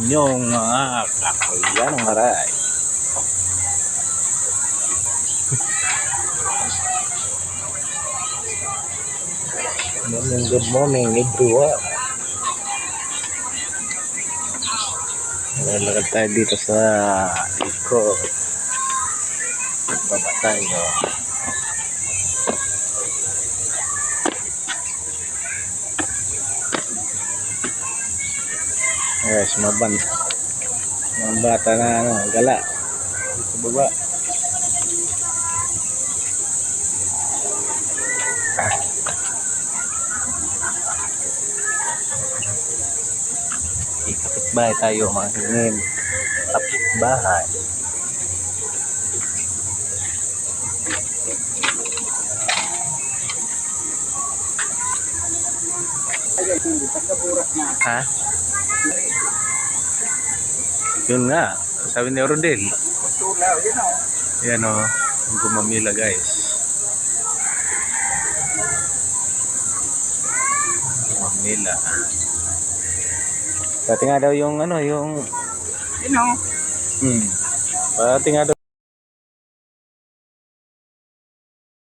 inyong mga kakuyan ng maray. Morning, good morning everyone. Lalakad tayo dito sa likod. Baba tayo. Yes, maban. Mga bata na ano, gala. Dito baba. Ikapit bahay tayo mga hingin. Kapit bahay. Ha? Yun nga. Sabi ni Rodel. Yan o. Ang gumamila guys. Gumamila. Pati nga daw yung ano, yung... You know, Hmm. Pati nga daw